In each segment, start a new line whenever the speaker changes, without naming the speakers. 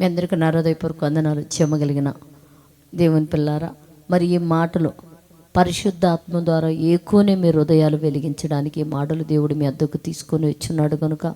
మీ అందరికీ నా వందనాలు చెమ్మగలిగిన దేవుని పిల్లారా. మరి ఈ మాటలు పరిశుద్ధాత్మ ద్వారా ఏకోనే మీ హృదయాలు వెలిగించడానికి ఈ మాటలు దేవుడు మీ అద్దకు తీసుకొని వచ్చున్నాడు కనుక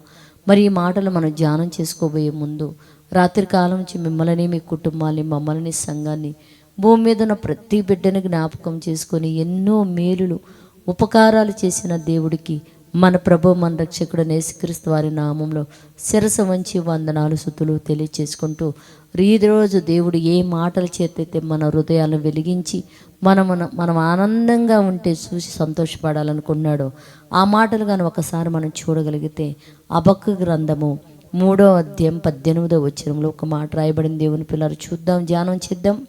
మరి ఈ మాటలు మనం ధ్యానం చేసుకోబోయే ముందు రాత్రి కాలం నుంచి మిమ్మల్ని మీ కుటుంబాన్ని మమ్మల్ని సంఘాన్ని భూమి మీద ఉన్న ప్రతి బిడ్డని జ్ఞాపకం చేసుకొని ఎన్నో మేలులు ఉపకారాలు చేసిన దేవుడికి మన ప్రభు మన రక్షకుడు నేసుక్రీస్తు వారి నామంలో శిరస వంచి వందనాలు సుతులు తెలియచేసుకుంటూ ఈరోజు రోజు దేవుడు ఏ మాటలు చేతైతే మన హృదయాలను వెలిగించి మనం మన- మనం ఆనందంగా ఉంటే చూసి సంతోషపడాలనుకున్నాడో ఆ మాటలు కానీ ఒకసారి మనం చూడగలిగితే అబక్కు గ్రంథము మూడో అధ్యాయం పద్దెనిమిదో వచ్చినంలో ఒక మాట రాయబడిన దేవుని పిల్లలు చూద్దాం ధ్యానం చేద్దాం.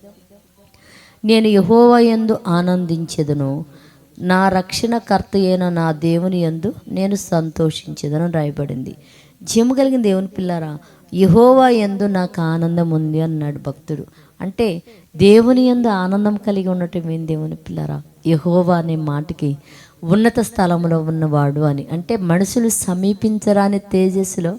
నేను యహోవయందు యందు నా రక్షణకర్త అయిన నా దేవుని యందు నేను సంతోషించేదను రాయబడింది. జీవము కలిగిన దేవుని పిల్లారా యహోవా ఎందు నాకు ఆనందం ఉంది అన్నాడు భక్తుడు. అంటే దేవుని యందు ఆనందం కలిగి ఉండటం ఏం దేవుని పిల్లారా? యహోవా అనే మాటకి ఉన్నత స్థలంలో ఉన్నవాడు అని. అంటే మనుషులు సమీపించరాని తేజస్సులో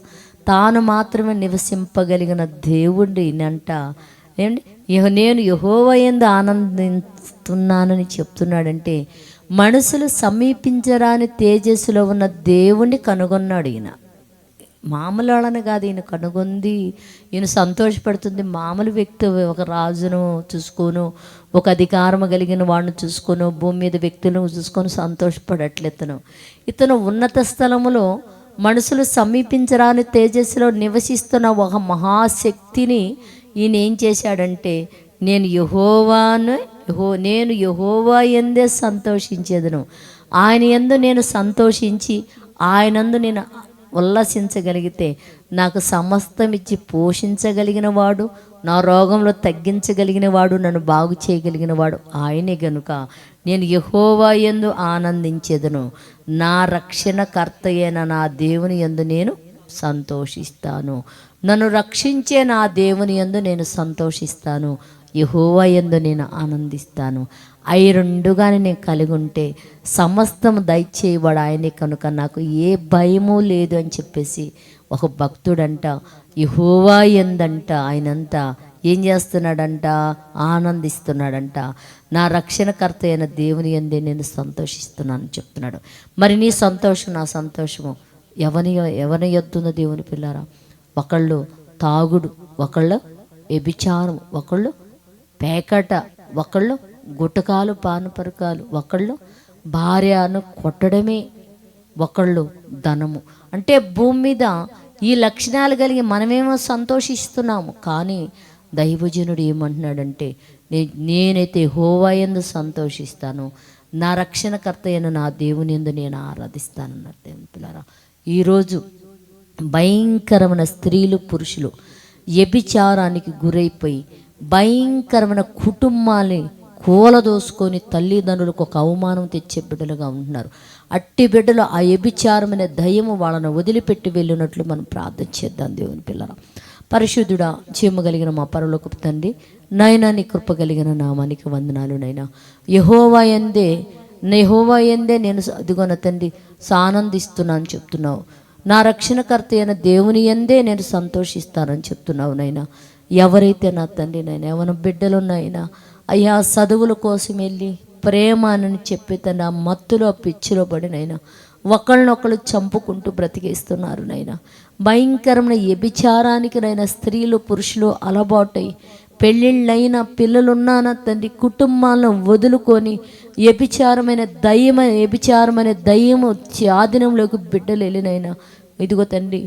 తాను మాత్రమే నివసింపగలిగిన దేవుడి అంట. ఏమండి? నేను నేను ఎందు ఆనందిస్తున్నానని చెప్తున్నాడంటే మనుషులు సమీపించరాని తేజస్సులో ఉన్న దేవుణ్ణి కనుగొన్నాడు ఈయన. మామూలు వాళ్ళని కాదు ఈయన కనుగొంది. ఈయన సంతోషపడుతుంది. మామూలు వ్యక్తి ఒక రాజును చూసుకోను ఒక అధికారం కలిగిన వాడిని చూసుకోను భూమి మీద వ్యక్తులను చూసుకొని సంతోషపడట్లే ఇతను ఇతను ఉన్నత స్థలములో మనుషులు సమీపించరాని తేజస్సులో నివసిస్తున్న ఒక మహాశక్తిని ఈయన ఏం చేశాడంటే నేను యహోవాను యహో నేను యహోవా ఎందే సంతోషించేదను. ఆయన ఎందు నేను సంతోషించి ఆయనందు నేను ఉల్లసించగలిగితే నాకు సమస్తం ఇచ్చి పోషించగలిగిన వాడు నా రోగంలో తగ్గించగలిగిన వాడు నన్ను బాగు చేయగలిగిన వాడు ఆయనే గనుక. నేను యహోవా ఎందు ఆనందించేదను. నా రక్షణకర్త అయిన నా దేవుని యందు నేను సంతోషిస్తాను. నన్ను రక్షించే నా దేవుని యందు నేను సంతోషిస్తాను. యహోవా ఎందు నేను ఆనందిస్తాను. అవి రెండుగానే నేను కలిగి ఉంటే సమస్తం దయచేయబడు ఆయనే కనుక నాకు ఏ భయము లేదు అని చెప్పేసి ఒక భక్తుడంట యహోవా ఎందంట ఆయనంతా ఏం చేస్తున్నాడంట? ఆనందిస్తున్నాడంట. నా రక్షణకర్త అయిన దేవుని ఎందే నేను సంతోషిస్తున్నాను చెప్తున్నాడు. మరి నీ సంతోషం నా సంతోషము ఎవని ఎవరి ఎత్తున్న దేవుని పిల్లారా? ఒకళ్ళు తాగుడు ఒకళ్ళు వ్యభిచారం ఒకళ్ళు పేకట. ఒకళ్ళు గుటకాలు పానపరకాలు. ఒకళ్ళు భార్యను కొట్టడమే. ఒకళ్ళు ధనము. అంటే భూమి మీద ఈ లక్షణాలు కలిగి మనమేమో సంతోషిస్తున్నాము. కానీ దైవజనుడు ఏమంటున్నాడంటే నేనైతే నేనైతే హోవాయందు సంతోషిస్తాను. నా రక్షణకర్త అయిన నా దేవుని ఎందు నేను ఆరాధిస్తానన్నారు. దేవుని పిల్లరా ఈరోజు భయంకరమైన స్త్రీలు పురుషులు వ్యభిచారానికి గురైపోయి భయంకరమైన కుటుంబాన్ని కూలదోసుకొని తల్లిదండ్రులకు ఒక అవమానం తెచ్చే బిడ్డలుగా ఉంటున్నారు. అట్టి బిడ్డలు ఆ వ్యభిచారమైన దయ్యము వాళ్ళను వదిలిపెట్టి వెళ్ళినట్లు మనం ప్రార్థన చేద్దాం దేవుని పిల్లల పరిశుద్ధుడా చీమ కలిగిన మా పరలోకపు తండ్రి నైనా నీ కృప కలిగిన నామానికి వందనాలు నైనా యహోవా ఎందే యెహోవా ఎందే నేను అదిగోన తండ్రి సానందిస్తున్నాను చెప్తున్నావు. నా రక్షణకర్త అయిన దేవుని ఎందే నేను సంతోషిస్తానని చెప్తున్నావు నైనా ఎవరైతే నా తండ్రి నైనా ఎవరి బిడ్డలు అయ్యా చదువుల కోసం వెళ్ళి ప్రేమ అని చెప్పి తన ఆ మత్తులో పిచ్చిలో పడినైనా ఒకళ్ళనొకళ్ళు చంపుకుంటూ బ్రతికేస్తున్నారు నైనా భయంకరమైన వ్యభిచారానికి నైనా స్త్రీలు పురుషులు అలవాటై పెళ్ళిళ్ళైనా పిల్లలున్నానా తండ్రి కుటుంబాలను వదులుకొని వ్యభిచారమైన దయ్యమ వ్యభిచారమైన దయ్యము ఆధీనంలోకి బిడ్డలు వెళ్ళినైనా ఇదిగో తండ్రి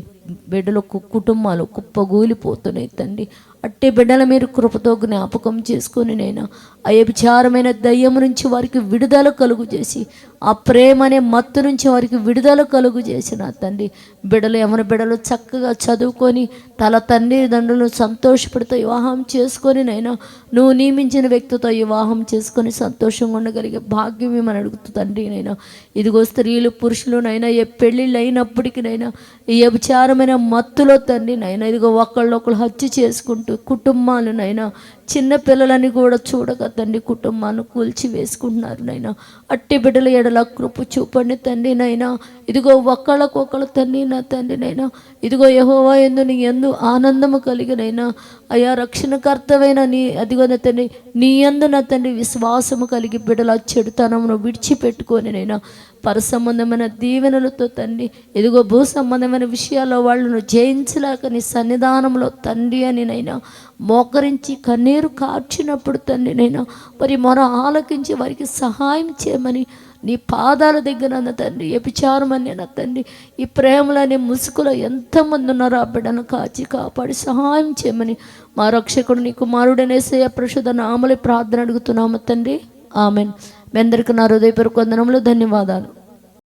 బిడ్డల కు- కుటుంబాలు కుప్పగూలిపోతున్నాయి తండ్రి. అట్టే బిడ్డల మీరు కృపతో జ్ఞాపకం చేసుకొని నైనా ఆ వ్యభిచారమైన దయ్యం నుంచి వారికి విడుదల కలుగు చేసి ఆ ప్రేమ అనే మత్తు నుంచి వారికి విడుదల కలుగు చేసిన తండ్రి బిడ్డలు ఎవరి బిడ్డలు చక్కగా చదువుకొని తల తండ్రిదండ్రులను సంతోషపడితే వివాహం చేసుకొని నైనా నువ్వు నియమించిన వ్యక్తితో వివాహం చేసుకొని సంతోషంగా ఉండగలిగే భాగ్యం ఏమని అడుగుతూ తండ్రి నైనా ఇదిగో స్త్రీలు పురుషులు నైనా ఏ పెళ్ళిళ్ళు అయినప్పటికీ నైనా ఈ అభిచారమైన మత్తులో తండ్రి నైనా ఇదిగో ఒకళ్ళొకళ్ళు హత్య చేసుకుంటూ కుటుంబాలు నైనా. చిన్న పిల్లలని కూడా చూడక తండ్రి కుటుంబాన్ని కూల్చి వేసుకుంటున్నారు నైనా. అట్టి బిడ్డల ఎడల కృప చూపండి తండ్రి నైనా. ఇదిగో ఒక్కళ్ళకొక్కళ్ళు తండ్రి నా తండ్రి నైనా. ఇదిగో యహోవా ఎందు నీ ఎందు ఆనందము కలిగినైనా అయా రక్షణకర్తవైన నీ అదిగో నా తండ్రి నీ ఎందు నా తండ్రి విశ్వాసము కలిగి బిడల చెడుతనమును విడిచిపెట్టుకొని నైనా. పర సంబంధమైన దీవెనలతో తండ్రి ఇదిగో భూ సంబంధమైన విషయాల్లో వాళ్ళను జయించలేక నీ సన్నిధానంలో తండ్రి అని నైనా. మోకరించి కన్నీరు కార్చినప్పుడు తండ్రి నైనా. మరి మొర ఆలకించి వారికి సహాయం చేయమని నీ పాదాల దగ్గర అన్న తండ్రి వ్యభిచారమని నా తండ్రి ఈ ప్రేమలనే ముసుగులో ఎంతమంది ఉన్నారో ఆ బిడ్డను కాచి కాపాడి సహాయం చేయమని మా రక్షకుడు నీ కుమారుడనేసే ప్రశుద్ధ నామలి ప్రార్థన అడుగుతున్నాము తండ్రి. ఆమెన్. మీ అందరికీ నా హృదయపూర్వక వందనములు ధన్యవాదాలు.